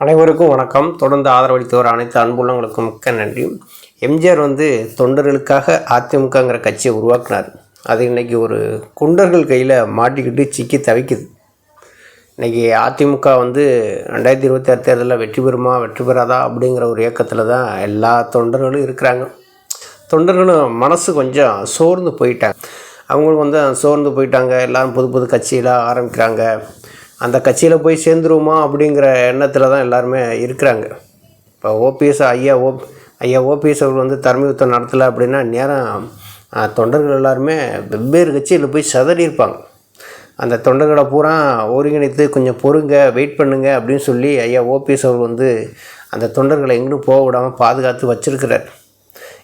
அனைவருக்கும் வணக்கம். தொடர்ந்து ஆதரவளித்து வர அனைத்து அன்புள்ளங்களுக்கும் மிக்க நன்றி. எம்ஜிஆர் வந்து தொண்டர்களுக்காக அதிமுகங்கிற கட்சியை உருவாக்குனார். அது இன்னைக்கு ஒரு குண்டர்கள் கையில் மாட்டிக்கிட்டு சிக்கி தவிக்குது. இன்றைக்கி அதிமுக வந்து ரெண்டாயிரத்தி இருபத்தி ஆறு தேர்தலில் வெற்றி பெறுமா வெற்றி பெறாதா அப்படிங்கிற ஒரு இயக்கத்தில் தான் எல்லா தொண்டர்களும் இருக்கிறாங்க. தொண்டர்களும் மனசு கொஞ்சம் சோர்ந்து போயிட்டாங்க. அவங்களும் வந்து சோர்ந்து போயிட்டாங்க. எல்லோரும் புது புது கட்சியெலாம் ஆரம்பிக்கிறாங்க. அந்த கட்சியில் போய் சேர்ந்துருவோமா அப்படிங்கிற எண்ணத்தில் தான் எல்லாருமே இருக்கிறாங்க. இப்போ ஓபிஎஸ் ஐயா ஓ ஐயா ஓபிஎஸ் அவர் வந்து தலைமை யுத்தம் நடத்தலை அப்படின்னா நேரம் தொண்டர்கள் எல்லாருமே வெவ்வேறு கட்சியில் போய் சதறியிருப்பாங்க அந்த தொண்டர்களை பூரா ஒருங்கிணைத்து கொஞ்சம் பொறுங்க வெயிட் பண்ணுங்க அப்படின்னு சொல்லி ஐயா ஓபிஎஸ் அவர் வந்து அந்த தொண்டர்களை எங்கேயும் போக விடாமல் பாதுகாத்து வச்சுருக்கிறார்.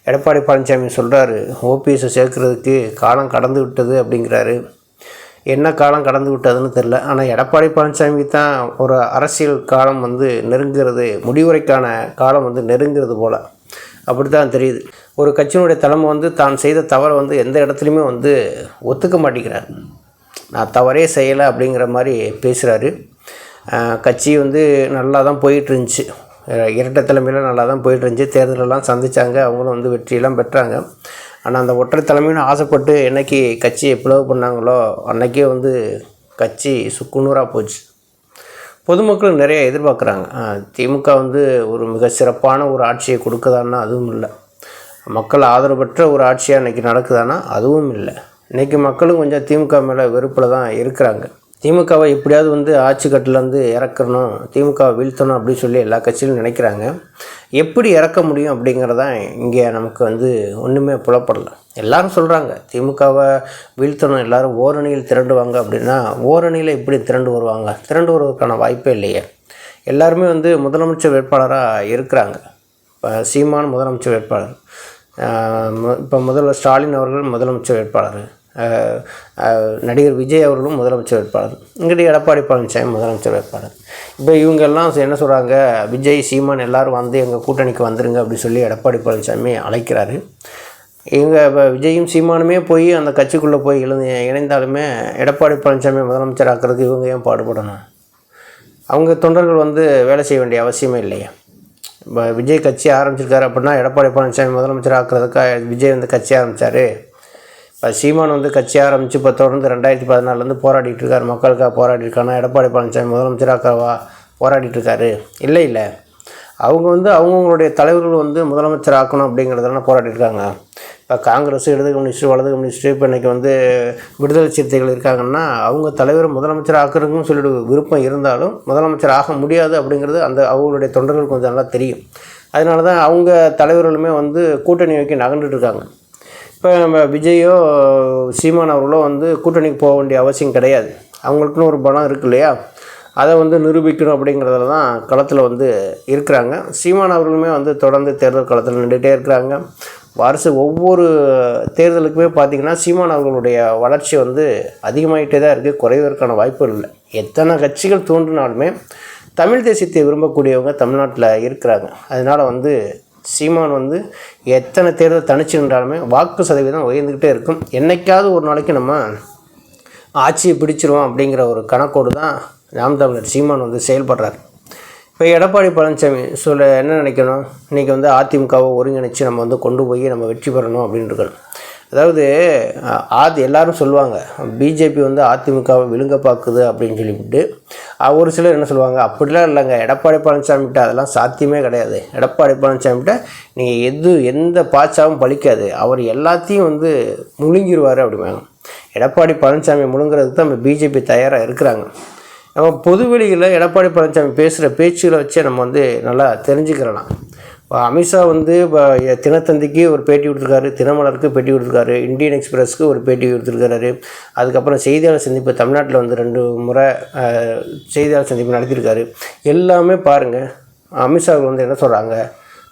எடப்பாடி பழனிசாமி சொல்கிறாரு ஓபிஎஸ்ஸை சேர்க்கறதுக்கு காலம் கடந்து விட்டது அப்படிங்கிறாரு. என்ன காலம் கடந்து விட்டதுன்னு தெரில ஆனால் எடப்பாடி பழனிசாமி தான் ஒரு அரசியல் காலம் வந்து நெருங்கிறது முடிவுரைக்கான காலம் வந்து நெருங்கிறது போல். அப்படி தான் தெரியுது. ஒரு கட்சியினுடைய தலைமை வந்து தான் செய்த தவறை வந்து எந்த இடத்துலையுமே வந்து ஒத்துக்க மாட்டேங்கிறார். நான் தவறே செய்யலை அப்படிங்கிற மாதிரி பேசுகிறாரு கட்சி வந்து நல்லா தான் போயிட்டு இருந்துச்சு இரட்டை தலைமையில் நல்லா தான் போயிட்டு இருந்துச்சு தேர்தலெல்லாம் சந்தித்தாங்க அவங்களும் வந்து வெற்றியெல்லாம் பெற்றாங்க. ஆனால் அந்த ஒற்றை தலைமைன்னு ஆசைப்பட்டு என்னைக்கு கட்சியை பிளவு பண்ணாங்களோ அன்றைக்கே வந்து கட்சி சுக்குநூறாக போச்சு. பொதுமக்கள் நிறைய எதிர்பார்க்குறாங்க. திமுக வந்து ஒரு மிக சிறப்பான ஒரு ஆட்சியை கொடுக்குதான்னா அதுவும் இல்லை. மக்கள் ஆதரவற்ற ஒரு ஆட்சியாக இன்றைக்கி நடக்குதானா அதுவும் இல்லை. இன்றைக்கி மக்களும் கொஞ்சம் திமுக மேலே வெறுப்பில் தான் இருக்கிறாங்க. திமுகவை எப்படியாவது வந்து ஆட்சி கட்டிலேருந்து இறக்கணும் திமுகவை வீழ்த்தணும் அப்படின்னு சொல்லி எல்லா கட்சியிலும் நினைக்கிறாங்க. எப்படி இறக்க முடியும் அப்படிங்கிறதான் இங்கே நமக்கு வந்து ஒன்றுமே புலப்படலை. எல்லாரும் சொல்கிறாங்க திமுகவை வீழ்த்தணும் எல்லாரும் ஓரணியில் திரண்டுவாங்க அப்படின்னா ஓரணியில் எப்படி திரண்டு வருவாங்க? திரண்டு வருவதற்கான வாய்ப்பே இல்லையே. எல்லாருமே வந்து முதலமைச்சர் வேட்பாளராக இருக்கிறாங்க. இப்போ சீமான் முதலமைச்சர் வேட்பாளர். இப்போ முதல்வர் ஸ்டாலின் அவர்கள் முதலமைச்சர் வேட்பாளர். நடிகர் விஜய் அவர்களும் முதலமைச்சர் வேட்பாளர். இங்கிட்ட எடப்பாடி பழனிசாமி முதலமைச்சர் வேட்பாளர். இப்போ இவங்கெல்லாம் என்ன சொல்கிறாங்க விஜய் சீமான் எல்லாரும் வந்து எங்கள் கூட்டணிக்கு வந்துருங்க அப்படின்னு சொல்லி எடப்பாடி பழனிசாமி அழைக்கிறாரு. இவங்க இப்போ விஜயும் சீமானுமே போய் அந்த கட்சிக்குள்ளே போய் இழந்து இணைந்தாலுமே எடப்பாடி பழனிசாமி முதலமைச்சர் ஆக்கிறதுக்கு இவங்க ஏன் பாடுபடணும்? அவங்க தொண்டர்கள் வந்து வேலை செய்ய வேண்டிய அவசியமே இல்லையா. இப்போ விஜய் கட்சி ஆரம்பிச்சிருக்காரு அப்படின்னா எடப்பாடி பழனிசாமி முதலமைச்சர் ஆக்கிறதுக்காக விஜய் வந்து கட்சி ஆரம்பித்தார் சீமான் வந்து கட்சி ஆரம்பித்து இப்போ தொடர்ந்து ரெண்டாயிரத்தி பதினாலேருந்து போராடிட்டு இருக்காரு. மக்களுக்காக போராடி இருக்கானா எடப்பாடி பழனிசாமி முதலமைச்சராக்கவா போராடிட்டு இருக்காரு. இல்லை இல்லை. அவங்க வந்து அவங்கவுங்களுடைய தலைவர்கள் வந்து முதலமைச்சர் ஆக்கணும் அப்படிங்கிறதெல்லாம் போராடிட்டுருக்காங்க இப்போ காங்கிரஸ் இடது கம்யூனிஸ்ட் வலது கம்யூனிஸ்ட் இப்போ இன்றைக்கி வந்து விடுதலை சிறுத்தைகள் இருக்காங்கன்னா அவங்க தலைவர் முதலமைச்சர் ஆக்குறதுக்கும் சொல்லிட்டு விருப்பம் இருந்தாலும் முதலமைச்சர் ஆக முடியாது அப்படிங்கிறது அந்த அவங்களுடைய தொண்டர்கள் கொஞ்சம் நல்லா தெரியும். அதனால தான் அவங்க தலைவர்களுமே வந்து கூட்டணி வைக்க நகர்ந்துட்டு இருக்காங்க. இப்போ நம்ம விஜயோ சீமான் அவர்களோ வந்து கூட்டணிக்கு போக வேண்டிய அவசியம் கிடையாது. அவங்களுக்குன்னு ஒரு பலம் இருக்கு இல்லையா? அதை வந்து நிரூபிக்கணும் அப்படிங்கிறதுல தான் களத்தில் வந்து இருக்கிறாங்க. சீமான் அவர்களுமே வந்து தொடர்ந்து தேர்தல் களத்தில் நின்றுட்டே இருக்கிறாங்க. வாரிசு ஒவ்வொரு தேர்தலுக்குமே பார்த்திங்கன்னா சீமான் அவர்களுடைய வளர்ச்சி வந்து அதிகமாகிட்டே தான் இருக்குது குறைவதற்கான வாய்ப்புகள் இல்லை. எத்தனை கட்சிகள் தோன்றினாலுமே தமிழ் தேசியத்தை விரும்பக்கூடியவங்க தமிழ்நாட்டில் இருக்கிறாங்க. அதனால் வந்து சீமான் வந்து எத்தனை தேர்தல் தனிச்சு நின்றாலுமே வாக்கு சதவீதம் உயர்ந்துக்கிட்டே இருக்கும். என்னைக்காவது ஒரு நாளைக்கு நம்ம ஆட்சியை பிடிச்சிருவோம் அப்படிங்கிற ஒரு கணக்கோடு தான் நாம் தமிழர் சீமான் வந்து செயல்படுறார். இப்போ எடப்பாடி பழனிசாமி சொல்ல என்ன நினைக்கணும்? இன்றைக்கி வந்து அதிமுகவை ஒருங்கிணைச்சு நம்ம வந்து கொண்டு போய் நம்ம வெற்றி பெறணும் அப்படின்னு இருக்கணும் அதாவது ஆதி எல்லாரும் சொல்லுவாங்க பிஜேபி வந்து அதிமுகவை விழுங்க பார்க்குது அப்படின்னு சொல்லிவிட்டு ஒரு சிலர் என்ன சொல்லுவாங்க அப்படிலாம் இல்லைங்க எடப்பாடி பழனிசாமிகிட்ட அதெல்லாம் சாத்தியமே கிடையாது. எடப்பாடி பழனிசாமிகிட்ட நீங்கள் எது எந்த பாச்சாவும் பழிக்காது. அவர் எல்லாத்தையும் வந்து முழுங்கிடுவார் அப்படிம்பாங்க. எடப்பாடி பழனிசாமி முழுங்கிறதுக்கு தான் நம்ம பிஜேபி தயாராக இருக்கிறாங்க. நம்ம பொதுவெளியில் எடப்பாடி பழனிசாமி பேசுகிற பேச்சுகளை வச்சே நம்ம வந்து நல்லா தெரிஞ்சுக்கிறலாம். அமித்ஷா வந்து இப்போ தினத்தந்திக்கு ஒரு பேட்டி கொடுத்துருக்காரு தினமலருக்கு பேட்டி கொடுத்துருக்காரு இந்தியன் எக்ஸ்பிரஸ்க்கு ஒரு பேட்டி கொடுத்துருக்காரு அதுக்கப்புறம் செய்தியாளர் சந்திப்பு தமிழ்நாட்டில் வந்து ரெண்டு முறை செய்தியாளர் சந்திப்பு நடத்தியிருக்காரு. எல்லாமே பாருங்கள் அமித்ஷா வந்து என்ன சொல்கிறாங்க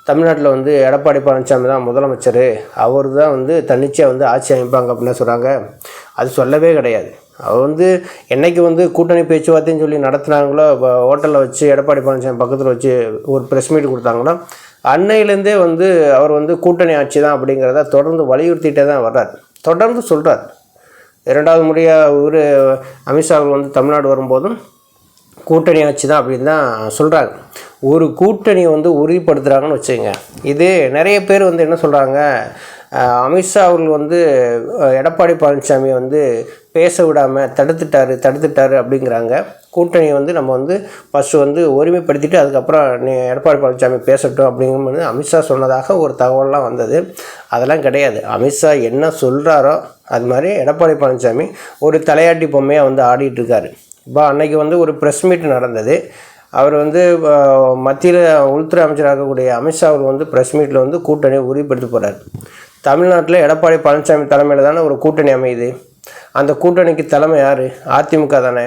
தமிழ்நாட்டில் வந்து எடப்பாடி பழனிசாமி தான் முதலமைச்சர் அவர் தான் வந்து தன்னிச்சையாக வந்து ஆட்சி அமைப்பாங்க அப்படின்னு சொல்கிறாங்க அது சொல்லவே கிடையாது. அவர் வந்து என்னைக்கு வந்து கூட்டணி பேச்சுவார்த்தைன்னு சொல்லி நடத்துனாங்களோ ஹோட்டலில் வச்சு எடப்பாடி பழனிசாமி பக்கத்தில் வச்சு ஒரு ப்ரெஸ் மீட் கொடுத்தாங்களோ அன்னையிலேருந்தே வந்து அவர் வந்து கூட்டணி ஆட்சி தான் அப்படிங்கிறத தொடர்ந்து வலியுறுத்திட்டே தான் வர்றார். தொடர்ந்து சொல்கிறார் இரண்டாவது முறையாக இவர் அமித்ஷா அவர்கள் வந்து தமிழ்நாடு வரும்போதும் கூட்டணி ஆட்சி தான் அப்படின்னு தான் சொல்கிறாங்க ஒரு கூட்டணியை வந்து உறுதிப்படுத்துகிறாங்கன்னு வச்சுக்கோங்க. இது நிறைய பேர் வந்து என்ன சொல்கிறாங்க அமித்ஷா அவர்கள் வந்து எடப்பாடி பழனிசாமி வந்து பேச விடாமல் தடுத்துட்டார் தடுத்துட்டார் அப்படிங்கிறாங்க. கூட்டணியை வந்து நம்ம வந்து ஃபஸ்ட்டு வந்து ஒருமைப்படுத்திட்டு அதுக்கப்புறம் நீ எடப்பாடி பழனிசாமி பேசட்டும் அப்படிங்கும்போது அமித்ஷா சொன்னதாக ஒரு தகவல்லாம் வந்தது. அதெல்லாம் கிடையாது. அமித்ஷா என்ன சொல்கிறாரோ அது மாதிரி எடப்பாடி பழனிசாமி ஒரு தலையாட்டி பொம்மையாக வந்து ஆடிட்டுருக்காரு. இப்போ அன்றைக்கி வந்து ஒரு ப்ரெஸ் மீட் நடந்தது. அவர் வந்து மத்தியில் உள்துறை அமைச்சராக இருக்கக்கூடிய அமித்ஷா அவர் வந்து ப்ரெஸ் மீட்டில் வந்து கூட்டணியை உறுதிப்படுத்த போகிறார் தமிழ்நாட்டில் எடப்பாடி பழனிசாமி தலைமையில் தானே ஒரு கூட்டணி அமையுது. அந்த கூட்டணிக்கு தலைமை யார்? அதிமுக தானே.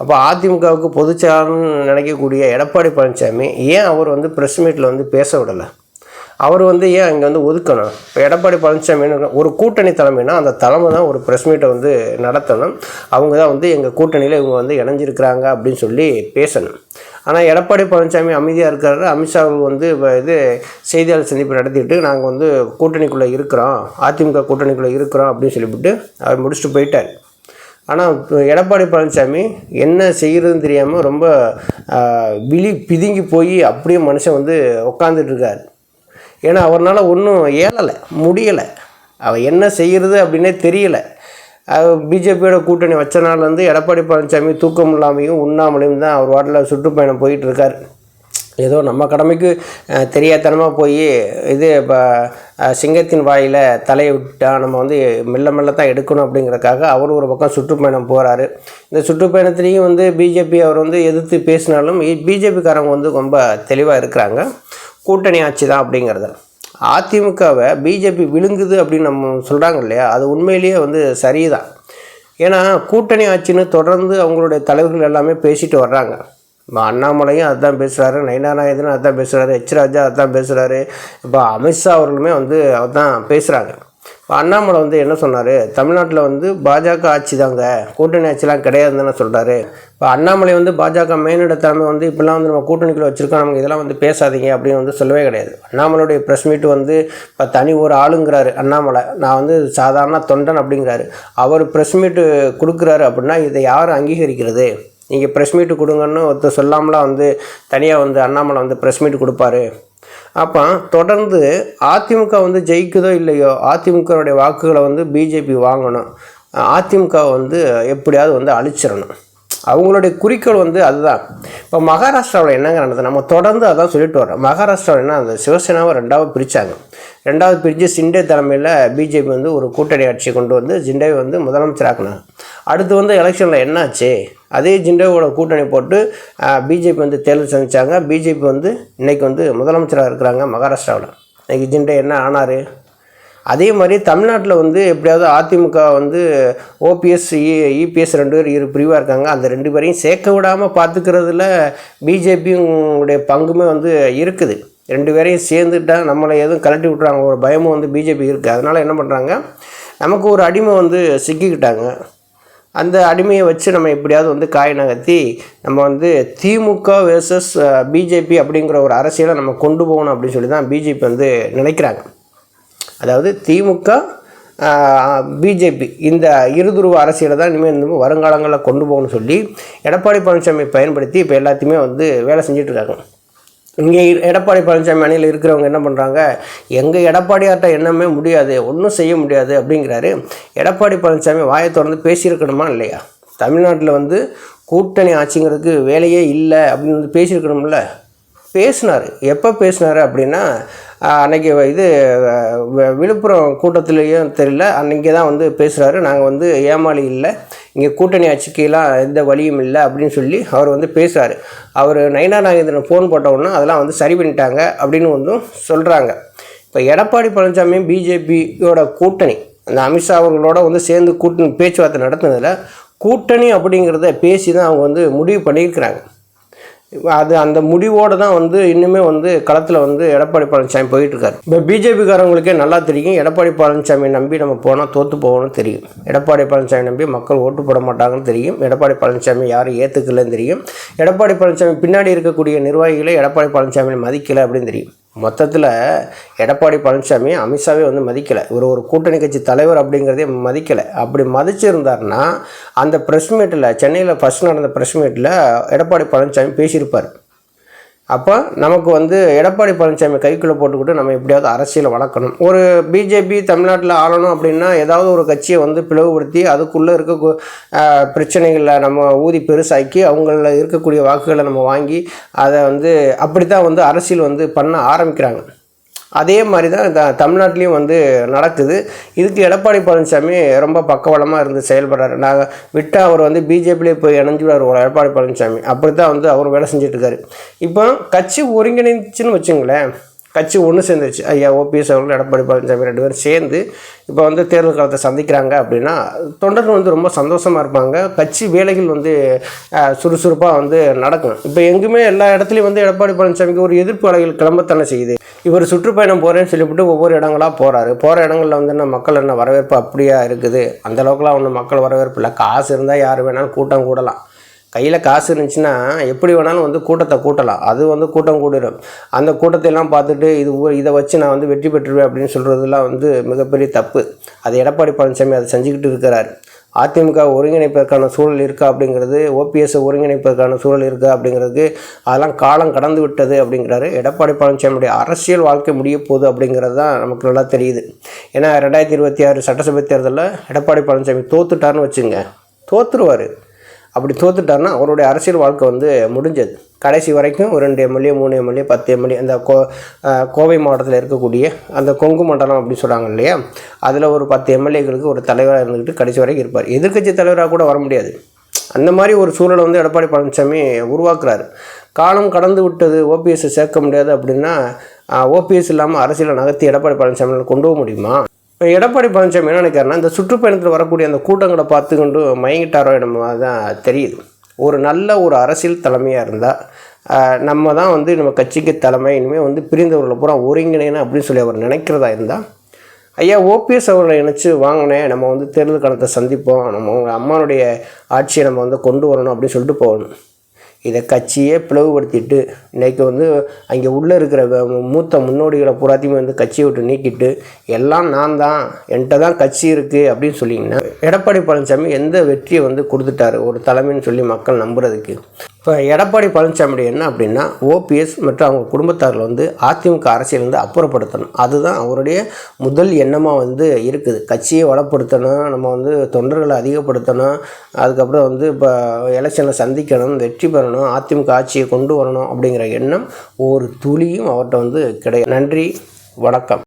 அப்போ அதிமுகவுக்கு பொதுச்செயலாளர்னு நினைக்கக்கூடிய எடப்பாடி பழனிசாமி ஏன் அவர் வந்து ப்ரெஸ் மீட்டில் வந்து பேச விடலை? அவர் வந்து ஏன் அங்கே வந்து ஒதுக்கணும்? இப்போ எடப்பாடி பழனிசாமின்னு ஒரு கூட்டணி தலைமைனா அந்த தலைமை தான் ஒரு ப்ரெஸ் மீட்டை வந்து நடத்தணும். அவங்க தான் வந்து எங்கள் கூட்டணியில் இவங்க வந்து இணைஞ்சிருக்கிறாங்க அப்படின்னு சொல்லி பேசணும். ஆனால் எடப்பாடி பழனிசாமி அமைதியாக இருக்கிறாரு அமித்ஷா அவர்கள் வந்து இப்போ இது செய்தியாளர் சந்திப்பு நடத்திட்டு நாங்கள் வந்து கூட்டணிக்குள்ளே இருக்கிறோம். அதிமுக கூட்டணிக்குள்ளே இருக்கிறோம் அப்படின்னு சொல்லிவிட்டு அவர் முடிச்சுட்டு போயிட்டார். ஆனால் எடப்பாடி பழனிசாமி என்ன செய்கிறதுன்னு தெரியாமல் ரொம்ப விழி பிதுங்கி போய் அப்படியே மனுஷன் வந்து உட்காந்துட்டுருக்கார் ஏன்னா அவரால் ஒன்றும் ஏழலை முடியலை. அவ என்ன செய்கிறது அப்படின்னே தெரியலை. பிஜேபியோட கூட்டணி வச்ச நாள்லேருந்து எடப்பாடி பழனிசாமி தூக்கம் இல்லாமையும் உண்ணாமலையும் தான் அவர் வாட்டில் சுற்றுப்பயணம் போயிட்டுருக்கார். ஏதோ நம்ம கடமைக்கு தெரியாதனமாக போய் இது இப்போ சிங்கத்தின் வாயில் தலையை விட்டால் நம்ம வந்து மெல்ல மெல்ல தான் எடுக்கணும் அப்படிங்கிறதுக்காக அவர் ஒரு பக்கம் சுற்றுப்பயணம் போகிறாரு இந்த சுற்றுப்பயணத்துலேயும் வந்து பிஜேபி அவர் வந்து எதிர்த்து பேசினாலும் பிஜேபிக்காரங்க வந்து ரொம்ப தெளிவாக இருக்கிறாங்க. கூட்டணி ஆட்சி தான் அப்படிங்கிறது. அதிமுகவை பிஜேபி விழுங்குது அப்படின்னு நம்ம சொல்கிறாங்க இல்லையா அது உண்மையிலேயே வந்து சரிதான். ஏன்னா கூட்டணி ஆட்சின்னு தொடர்ந்து அவங்களுடைய தலைவர்கள் எல்லாமே பேசிட்டு வர்றாங்க. இப்போ அண்ணாமலையும் அதுதான் பேசுகிறாரு நயனா அதுதான் பேசுகிறாரு ஹெச் ராஜா அதுதான் பேசுகிறாரு இப்போ அமித்ஷா அவர்களுமே வந்து அதுதான் பேசுகிறாங்க அண்ணாமலை வந்து என்ன சொன்னார்? தமிழ்நாட்டில் வந்து பாஜக ஆட்சி தாங்க கூட்டணி ஆட்சிலாம் கிடையாதுன்னு சொல்கிறாரு இப்போ அண்ணாமலை வந்து பாஜக மேலிட தலைமை வந்து இப்படிலாம் வந்து நம்ம கூட்டணிக்குள்ளே வச்சுருக்கோம். நமக்கு இதெல்லாம் வந்து பேசாதீங்க அப்படின்னு வந்து சொல்லவே கிடையாது. அண்ணாமலையுடைய ப்ரெஸ் மீட் வந்து இப்போ தனி ஒரு ஆளுங்கிறாரு அண்ணாமலை. நான் வந்து சாதாரண தொண்டன் அப்படிங்கிறாரு. அவர் ப்ரெஸ் மீட்டு கொடுக்குறாரு அப்படின்னா இதை யார் அங்கீகரிக்கிறது? நீங்கள் ப்ரெஸ் மீட்டு கொடுங்கன்னு ஒருத்தர் சொல்லாமலாம் வந்து தனியாக வந்து அண்ணாமலை வந்து ப்ரெஸ் மீட் கொடுப்பாரு? அப்போ தொடர்ந்து அதிமுக வந்து ஜெயிக்குதோ இல்லையோ அதிமுகனுடைய வாக்குகளை வந்து பிஜேபி வாங்கணும். அதிமுக வந்து எப்படியாவது வந்து அழிச்சிடணும். அவங்களுடைய குறிக்கோள் வந்து அதுதான். இப்போ மகாராஷ்டிராவில் என்னங்க நடந்தது? நம்ம தொடர்ந்து அதான் சொல்லிட்டு வரோம் மகாராஷ்டிராவில் என்ன அந்த சிவசேனாவை ரெண்டாவது பிரித்தாங்க ரெண்டாவது பிரித்து சிண்டே தலைமையில் பிஜேபி வந்து ஒரு கூட்டணி ஆட்சி கொண்டு வந்து ஜிண்டேவை வந்து முதலமைச்சராக்குனாங்க. அடுத்து வந்து எலெக்ஷனில் என்னாச்சு? அதே ஜிண்டேவோட கூட்டணி போட்டு பிஜேபி வந்து தேர்தல் சந்திச்சாங்க. பிஜேபி வந்து இன்னைக்கு வந்து முதலமைச்சராக இருக்கிறாங்க மகாராஷ்டிராவில். இன்றைக்கி ஜிண்டே என்ன ஆனார்? அதே மாதிரி தமிழ்நாட்டில் வந்து எப்படியாவது அதிமுக வந்து ஓபிஎஸ் இபிஎஸ் ரெண்டு பேர் இரு பிரிவாக இருக்காங்க. அந்த ரெண்டு பேரையும் சேர்க்க விடாமல் பார்த்துக்கிறதுல பிஜேபியுடைய பங்குமே வந்து இருக்குது. ரெண்டு பேரையும் சேர்ந்துட்டா நம்மளை எதுவும் கலட்டி விட்றாங்க ஒரு பயமும் வந்து பிஜேபி இருக்குது அதனால் என்ன பண்ணுறாங்க நமக்கு ஒரு அடிமை வந்து சிக்கிக்கிட்டாங்க. அந்த அடிமையை வச்சு நம்ம எப்படியாவது வந்து காய் நகர்த்தி நம்ம வந்து திமுக வேர்சஸ் பிஜேபி அப்படிங்கிற ஒரு அரசியலை நம்ம கொண்டு போகணும் அப்படின்னு சொல்லி தான் பிஜேபி வந்து நினைக்கிறாங்க. அதாவது திமுக பிஜேபி இந்த இருதுருவ அரசியலை தான் இனிமேல் இந்த வருங்காலங்களில் கொண்டு போகணும்னு சொல்லி எடப்பாடி பழனிசாமி பயன்படுத்தி இப்போ எல்லாத்தையுமே வந்து வேலை செஞ்சிட்ருக்காங்க இங்கே எடப்பாடி பழனிசாமி அணியில் இருக்கிறவங்க என்ன பண்ணுறாங்க எங்கள் எடப்பாடியார்ட்ட என்னமே முடியாது ஒன்றும் செய்ய முடியாது அப்படிங்கிறாரு. எடப்பாடி பழனிசாமி வாயை திறந்து பேசியிருக்கணுமா இல்லையா? தமிழ்நாட்டில் வந்து கூட்டணி ஆட்சிங்கிறதுக்கு வேலையே இல்லை அப்படின்னு வந்து பேசியிருக்கணும்ல? பேசினார். எப்போ பேசினார் அப்படின்னா அன்றைக்கி அன்னைக்கு இது விழுப்புரம் கூட்டத்துலேயும் தெரியல அன்றைக்கி தான் வந்து பேசுகிறாரு நாங்கள் வந்து ஏமாளி இல்லை. இங்கே கூட்டணி ஆட்சிக்கெல்லாம் எந்த வழியும் இல்லை அப்படின்னு சொல்லி அவர் வந்து பேசுவார் அவர் நயனா நாகேந்திரன் ஃபோன் போட்டவுடனே அதெல்லாம் வந்து சரி பண்ணிட்டாங்க அப்படின்னு வந்து சொல்கிறாங்க இப்போ எடப்பாடி பழனிசாமி பிஜேபியோட கூட்டணி அந்த அமித்ஷா அவர்களோட வந்து சேர்ந்து கூட்டணி பேச்சுவார்த்தை நடத்துனதில் கூட்டணி அப்படிங்கிறத பேசி தான் அவங்க வந்து முடிவு பண்ணியிருக்கிறாங்க. அது அந்த முடிவோடு தான் வந்து இன்னுமே வந்து களத்தில் வந்து எடப்பாடி பழனிசாமி போயிட்டுருக்காரு. இப்போ பிஜேபிக்காரங்களுக்கே நல்லா தெரியும். எடப்பாடி பழனிசாமி நம்பி நம்ம போனால் தோற்று போகணும்னு தெரியும். எடப்பாடி பழனிசாமி நம்பி மக்கள் ஓட்டு போட மாட்டாங்கன்னு தெரியும். எடப்பாடி பழனிசாமி யாரும் ஏற்றுக்கலன்னு தெரியும். எடப்பாடி பழனிசாமி பின்னாடி இருக்கக்கூடிய நிர்வாகிகளை எடப்பாடி பழனிசாமி மதிக்கலை அப்படின்னு தெரியும். மொத்தத்தில் எடப்பாடி பழனிசாமி அமித்ஷாவே வந்து மதிக்கலை. ஒரு ஒரு கூட்டணி கட்சி தலைவர் அப்படிங்கிறதே மதிக்கலை. அப்படி மதிச்சிருந்தாருன்னா அந்த ப்ரெஸ் மீட்டில் சென்னையில் ஃபஸ்ட் நடந்த ப்ரெஸ் மீட்டில் எடப்பாடி பழனிசாமி பேசியிருப்பார். அப்போ நமக்கு வந்து எடப்பாடி பழனிசாமி கைக்குள்ளே போட்டுக்கிட்டு நம்ம எப்படியாவது அரசியலை வளர்க்கணும். ஒரு பிஜேபி தமிழ்நாட்டில் ஆளணும் அப்படின்னா ஏதாவது ஒரு கட்சியை வந்து பிளவுபடுத்தி அதுக்குள்ளே இருக்க பிரச்சனைகளை நம்ம ஊதி பெருசாக்கி அவங்கள இருக்கக்கூடிய வாக்குகளை நம்ம வாங்கி அதை வந்து அப்படி தான் வந்து அரசியல் வந்து பண்ண ஆரம்பிக்கிறாங்க. அதே மாதிரி தான் இந்த தமிழ்நாட்டிலையும் வந்து நடக்குது. இதுக்கு எடப்பாடி பழனிசாமி ரொம்ப பக்கவளமாக இருந்து செயல்படுறாரு. நாங்கள் விட்டால் அவர் வந்து பிஜேபியிலே போய் இணைஞ்சுடுவார் ஒரு எடப்பாடி பழனிசாமி. அப்படி தான் வந்து அவர் வேலை செஞ்சிட்ருக்காரு இப்போ கட்சி ஒருங்கிணைச்சுன்னு வச்சுங்களேன். கட்சி ஒன்று சேர்ந்துருச்சு ஐயா ஓபிஎஸ் அவர்கள் எடப்பாடி பழனிசாமி ரெண்டு பேரும் சேர்ந்து இப்போ வந்து தேர்தல் காலத்தை சந்திக்கிறாங்க அப்படின்னா தொண்டர்கள் வந்து ரொம்ப சந்தோஷமாக இருப்பாங்க. கட்சி வேலைகள் வந்து சுறுசுறுப்பாக வந்து நடக்கும். இப்போ எங்குமே எல்லா இடத்துலையும் வந்து எடப்பாடி பழனிசாமிக்கு ஒரு எதிர்ப்பு அலைகள் கிளம்பத்தானே செய்யுது. இவர் சுற்றுப்பயணம் போகிறேன்னு சொல்லிவிட்டு ஒவ்வொரு இடங்களாக போகிறாரு போகிற இடங்களில் வந்து என்ன மக்கள் என்ன வரவேற்பு அப்படியா இருக்குது? அந்த அளவுக்குலாம் ஒன்றும் மக்கள் வரவேற்பு இல்லை. காசு இருந்தால் யார் வேணாலும் கூட்டம் கூடலாம். கையில் காசு இருந்துச்சுன்னா எப்படி வேணாலும் வந்து கூட்டத்தை கூட்டலாம். அது வந்து கூட்டம் கூடிடும் அந்த கூட்டத்தை எல்லாம் பார்த்துட்டு இது ஊ- இதை வச்சு நான் வந்து வெற்றி பெற்றுருவேன் அப்படின்னு சொல்கிறதுலாம் வந்து மிகப்பெரிய தப்பு. அது எடப்பாடி பழனிசாமி அதை செஞ்சுக்கிட்டு இருக்கிறார். அதிமுக ஒருங்கிணைப்பதற்கான சூழல் இருக்கா அப்படிங்கிறது ஓபிஎஸ் ஒருங்கிணைப்பதற்கான சூழல் இருக்கா அப்படிங்கிறதுக்கு அதெல்லாம் காலம் கடந்து விட்டது அப்படிங்கிறாரு. எடப்பாடி பழனிசாமியுடைய அரசியல் வாழ்க்கை முடிய போகுது அப்படிங்கிறது தான் நமக்கு நல்லா தெரியுது. ஏன்னா ரெண்டாயிரத்தி இருபத்தி ஆறு சட்டசபை தேர்தலில் எடப்பாடி பழனிசாமி தோத்துட்டார்னு வச்சுங்க. தோற்றுருவார் அப்படி தோத்துட்டார்னா அவருடைய அரசியல் வாழ்க்கை வந்து முடிஞ்சது. கடைசி வரைக்கும் ஒரு ரெண்டு எம்எல்ஏ மூணு எம்எல்ஏ பத்து எம்எல்ஏ அந்த கோ கோவை மாவட்டத்தில் இருக்கக்கூடிய அந்த கொங்கு மண்டலம் அப்படின்னு சொல்கிறாங்க இல்லையா? அதில் ஒரு பத்து எம்எல்ஏக்களுக்கு ஒரு தலைவராக இருந்துக்கிட்டு கடைசி வரைக்கும் இருப்பார். எதிர்க்கட்சி தலைவராக கூட வர முடியாது. அந்த மாதிரி ஒரு சூழலை வந்து எடப்பாடி பழனிசாமி உருவாக்குறாரு. காலம் கடந்து விட்டது ஓபிஎஸ்ஸை சேர்க்க முடியாது அப்படின்னா ஓபிஎஸ் இல்லாமல் அரசியலை நகர்த்தி எடப்பாடி பழனிசாமி கொண்டு போக முடியுமா? எடப்பாடி பழனிசாமி என்ன நினைக்கிறாருன்னா இந்த சுற்றுப்பயணத்தில் வரக்கூடிய அந்த கூட்டங்களை பார்த்து கொண்டு மயங்கிட்டாரோ என்னமோ தான் தெரியுது. ஒரு நல்ல ஒரு அரசியல் தலைமையாக இருந்தால் நம்ம தான் வந்து நம்ம கட்சிக்கு தலைமை இனிமேல் வந்து பிரிந்தவர்களை பூரா ஒருங்கிணைன்னு அப்படின்னு சொல்லி அவர் நினைக்கிறதா இருந்தால் ஐயா ஓபிஎஸ் அவர்களை நினச்சி வாங்கினேன் நம்ம வந்து தேர்தல் காலத்தை சந்திப்போம் நம்ம உங்கள் அம்மானுடைய ஆட்சியை நம்ம வந்து கொண்டு வரணும் அப்படின்னு சொல்லிட்டு போகணும். இதை கட்சியே பிளவுபடுத்திட்டு இன்றைக்கி வந்து அங்கே உள்ளே இருக்கிற மூத்த முன்னோடிகளை பூராத்தையுமே வந்து கட்சியை விட்டு நீக்கிட்டு எல்லாம் நான் தான் என்கிட்ட தான் கட்சி இருக்குது அப்படின்னு சொல்லிங்கன்னா எடப்பாடி பழனிசாமி எந்த வெற்றியை வந்து கொடுத்துட்டாரு? ஒரு தலைமைன்னு சொல்லி மக்கள் நம்புறதுக்கு. இப்போ எடப்பாடி பழனிசாமி என்ன அப்படின்னா ஓபிஎஸ் மற்றும் அவங்க குடும்பத்தாரில் வந்து அதிமுக அரசியலேருந்து அப்புறப்படுத்தணும். அதுதான் அவருடைய முதல் எண்ணமாக வந்து இருக்குது. கட்சியை வளப்படுத்தணும் நம்ம வந்து தொண்டர்களை அதிகப்படுத்தணும் அதுக்கப்புறம் வந்து இப்போ எலெக்ஷனில் சந்திக்கணும் வெற்றி பெறணும் அதிமுக ஆட்சியை கொண்டு வரணும் அப்படிங்கிற எண்ணம் ஒரு துளியும் அவர்கிட்ட வந்து கிடையாது. நன்றி வணக்கம்.